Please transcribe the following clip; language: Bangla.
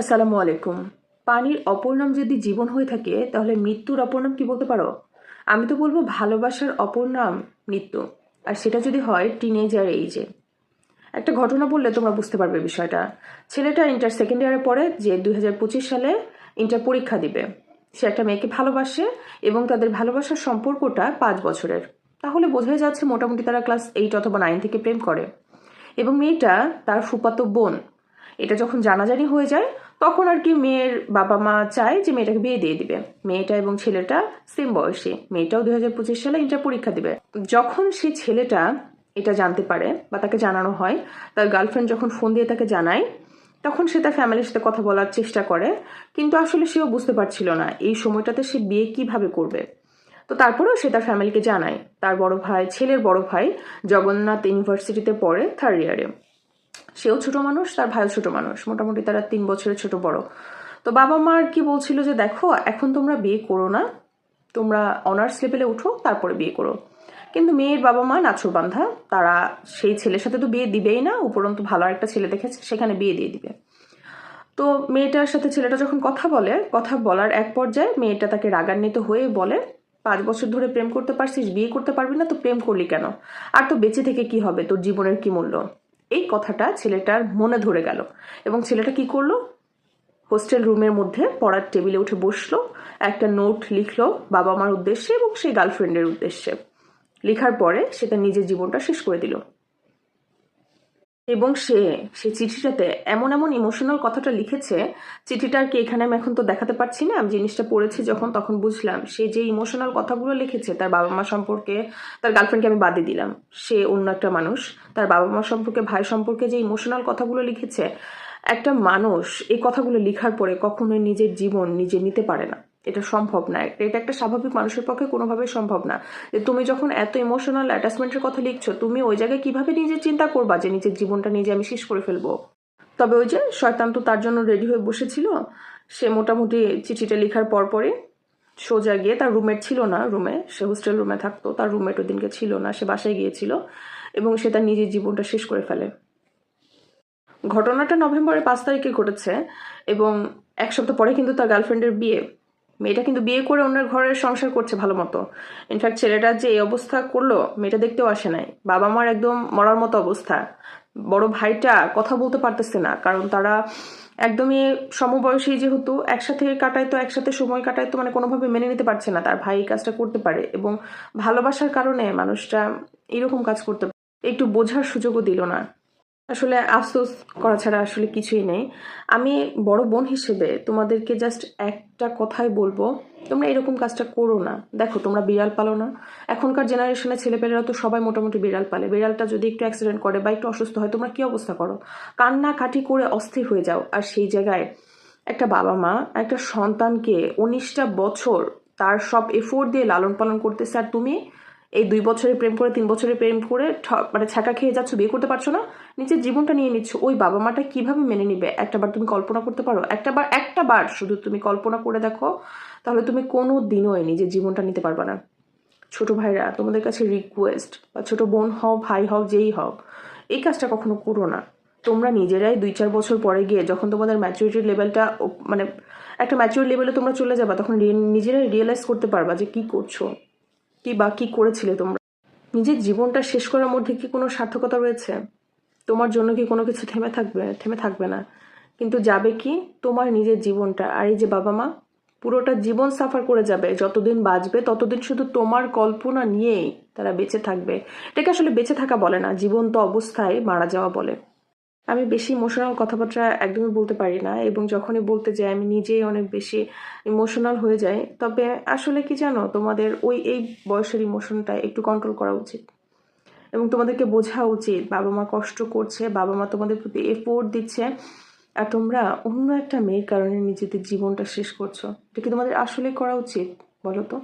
আসসালামু আলাইকুম। পানির অপর নাম যদি জীবন হয়ে থাকে, তাহলে মৃত্যুর অপর নাম কি বলতে পারো? আমি তো বলব ভালোবাসার অপর নাম মৃত্যু। আর সেটা যদি হয় টিনেজার এইজে একটা ঘটনা বললে তোমরা বুঝতে পারবে বিষয়টা। ছেলেটা ইন্টার সেকেন্ড ইয়ারে পড়ে, যে দুই হাজার পঁচিশ সালে ইন্টার পরীক্ষা দিবে। সে একটা মেয়েকে ভালোবাসে এবং তাদের ভালোবাসার সম্পর্কটা পাঁচ বছরের। তাহলে বোঝাই যাচ্ছে মোটামুটি তারা ক্লাস এইট অথবা নাইন থেকে প্রেম করে। এবং মেয়েটা তার ফুপাতো বোন। এটা যখন জানাজানি হয়ে যায় তখন আর কি মেয়ের বাবা মা চায় যে মেয়েটাকে বিয়ে দিয়ে দিবে। মেয়েটা এবং ছেলেটা সেম বয়সে। মেয়েটাও দুই হাজার পঁচিশ সালে ইন্টার পরীক্ষা দিবে। যখন সে ছেলেটা এটা জানতে পারে বা তাকে জানানো হয়, তার গার্লফ্রেন্ড যখন ফোন দিয়ে তাকে জানায়, তখন সে তার ফ্যামিলির সাথে কথা বলার চেষ্টা করে, কিন্তু আসলে সেও বুঝতে পারছিল না এই সময়টাতে সে বিয়ে কীভাবে করবে। তো তারপরেও সে তার ফ্যামিলিকে জানায়। তার বড় ভাই, ছেলের বড় ভাই জগন্নাথ ইউনিভার্সিটিতে পড়ে থার্ড ইয়ারে সেও ছোট মানুষ, তার ভাইও ছোট মানুষ। মোটামুটি তারা তিন বছরের ছোট বড়। তো বাবা মার কি বলছিল যে, দেখো, এখন তোমরা বিয়ে করো না। তোমরা অনার্স লেভেলে উঠো, তারপরে বিয়ে করো। কিন্তু মেয়ের বাবা মা নাছর বান্ধা তারা সেই ছেলের সাথে তো বিয়ে দিবেই না, উপরন্তু ভালো একটা ছেলে দেখেছে, সেখানে বিয়ে দিয়ে দিবে। তো মেয়েটার সাথে ছেলেটা যখন কথা বলে, কথা বলার এক পর্যায়ে মেয়েটা তাকে রাগান্বিত হয়ে বলে, পাঁচ বছর ধরে প্রেম করতে পারছিস, বিয়ে করতে পারবি না, তো প্রেম করলি কেন? আর তো বেঁচে থেকে কি হবে? তোর জীবনের কি মূল্য? এই কথাটা ছেলেটার মনে ধরে গেল এবং ছেলেটা কি করল? হোস্টেল রুমের মধ্যে পড়ার টেবিলে উঠে বসল, একটা নোট লিখলো বাবা মার উদ্দেশ্যে এবং সেই গার্লফ্রেন্ডের উদ্দেশ্যে। লেখার পরে সে তার নিজের জীবনটা শেষ করে দিল। এবং সে সে চিঠিটাতে এমন এমন ইমোশনাল কথাটা লিখেছে, চিঠিটা আর কি এখানে আমি এখন তো দেখাতে পারছি না, আমি জিনিসটা পড়েছি যখন তখন বুঝলাম। সে যে ইমোশনাল কথাগুলো লিখেছে, তার বাবা মা সম্পর্কে, তার গার্লফ্রেন্ডকে আমি বাদে দিলাম। সে অন্য একটা মানুষ, তার বাবা মা সম্পর্কে, ভাই সম্পর্কে যে ইমোশনাল কথাগুলো লিখেছে, একটা মানুষ এই কথাগুলো লিখার পরে কখনোই নিজের জীবন নিজে নিতে পারে না। এটা সম্ভব না। এটা একটা স্বাভাবিক মানুষের পক্ষে কোনোভাবেই সম্ভব না। যে তুমি যখন এত ইমোশনাল অ্যাটাচমেন্টের কথা লিখছো, তুমি ওই জায়গায় কীভাবে নিজে চিন্তা করবা যে নিজের জীবনটা নিজে আমি শেষ করে ফেলব? তবে ওই যে শয়তান তো তার জন্য রেডি হয়ে বসেছিল। সে মোটামুটি চিঠিটা লেখার পরপরই সোজা গিয়ে তার রুমমেট ছিল না রুমে সে হোস্টেল রুমে থাকতো, তার রুমমেট ওই দিনকে ছিল না, সে বাসায় গিয়েছিল এবং সে তার নিজের জীবনটা শেষ করে ফেলে। ঘটনাটা নভেম্বরের পাঁচ তারিখে ঘটেছে এবং এক সপ্তাহ পরে কিন্তু তার গার্লফ্রেন্ডের বিয়ে। মেয়েটা কিন্তু বিয়ে করে অন্যের ঘরের সংসার করছে ভালো মতো। ইনফ্যাক্ট ছেলেটা যে এই অবস্থা করল, মেয়েটা দেখতেও আসে নাই। বাবা মার একদম মরার মতো অবস্থা। বড় ভাইটা কথা বলতে পারতেছে না, কারণ তারা একদমই সমবয়সী যেহেতু, একসাথে কাটায় তো একসাথে সময় কাটায় তো মানে কোনোভাবে মেনে নিতে পারছে না, তার ভাই এই কাজটা করতে পারে এবং ভালোবাসার কারণে মানুষটা এরকম কাজ করতে একটু বোঝার সুযোগও দিল না। আসলে আফসোস করা ছাড়া আসলে কিছুই নেই। আমি বড় বোন হিসেবে তোমাদেরকে জাস্ট একটা কথাই বলব, তোমরা এরকম কাজটা করো না। দেখো, তোমরা বিড়াল পালো না। এখনকার জেনারেশনের ছেলেপেলেরা তো সবাই মোটামুটি বিড়াল পালে। বিড়ালটা যদি একটু অ্যাক্সিডেন্ট করে বা একটু অসুস্থ হয়, তোমরা কি অবস্থা করো? কান্না কাটি করে অস্থির হয়ে যাও। আর সেই জায়গায় একটা বাবা মা, একটা সন্তানকে উনিশটা বছর তার সব এফোর্ট দিয়ে লালন পালন করতেছে। আর তুমি এই দুই বছরে প্রেম করে, তিন বছরে প্রেম করে মানে ছাকা খেয়ে যাচ্ছ, বিয়ে করতে পারছ না? নিজের জীবনটা নিয়ে নিচ্ছ। ওই বাবা মাটা কীভাবে মেনে নিবে? একটা বার তুমি কল্পনা করতে পারো? একটা বার একটা বার শুধু তুমি কল্পনা করে দেখো, তাহলে তুমি কোনো দিনও নিজের জীবনটা নিতে পারবে না। ছোট ভাইরা, তোমাদের কাছে রিকোয়েস্ট বা ছোট বোন হও, ভাই হও, যেই হও, এই কাজটা কখনো করো না। তোমরা নিজেরাই দুই চার বছর পরে গিয়ে যখন তোমাদের ম্যাচুরিটির লেভেলটা মানে একটা ম্যাচুরিটি লেভেলে তোমরা চলে যাবা, তখন নিজেরাই রিয়েলাইজ করতে পারবা যে কি করছ। কি বা কি করেছিলে তোমরা? নিজের জীবনটা শেষ করার মধ্যে কি কোনো সার্থকতা রয়েছে? তোমার জন্য কি কোনো কিছু থেমে থাকবে থেমে থাকবে না। কিন্তু যাবে কি? তোমার নিজের জীবনটা। আর এই যে বাবা মা, পুরোটা জীবন সাফার করে যাবে। যতদিন বাঁচবে, ততদিন শুধু তোমার কল্পনা নিয়েই তারা বেঁচে থাকবে। এটাকে আসলে বেঁচে থাকা বলে না, জীবন্ত অবস্থায় মারা যাওয়া বলে। আমি বেশি ইমোশনাল কথাবার্তা একদমই বলতে পারি না এবং যখনই বলতে যাই, আমি নিজেই অনেক বেশি ইমোশনাল হয়ে যাই। তবে আসলে কি জানো, তোমাদের ওই, এই বয়সের ইমোশনটা একটু কন্ট্রোল করা উচিত এবং তোমাদেরকে বোঝা উচিত বাবা মা কষ্ট করছে বাবা মা তোমাদের প্রতি এফোর্ট দিচ্ছে আর তোমরা অন্য একটা মেয়ের কারণে নিজেদের জীবনটা শেষ করছ। এটা কি তোমাদের আসলে করা উচিত, বলো তো?